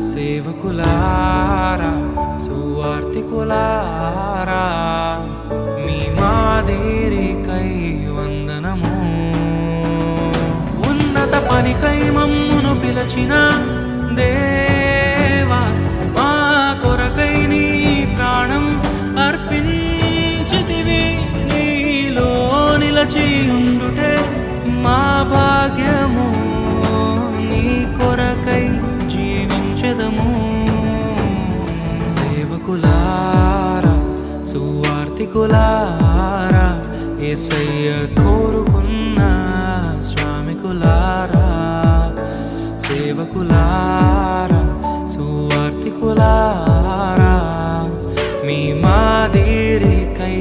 సేవకులారా సువార్తికులారా మీ మాదేరికై వందనము. ఉన్నత పనికై మమ్మును పిలచిన దేవా మా కొరకై నీ ప్రాణం అర్పించితివి. నీలో నిలచి ఉన్న ఔషధము. సేవకులారా సువార్తికులారా ఏసయ్య కోరుకున్న స్వామికులారా. సేవకులారా సువార్తికులారా మీ మాదిరికై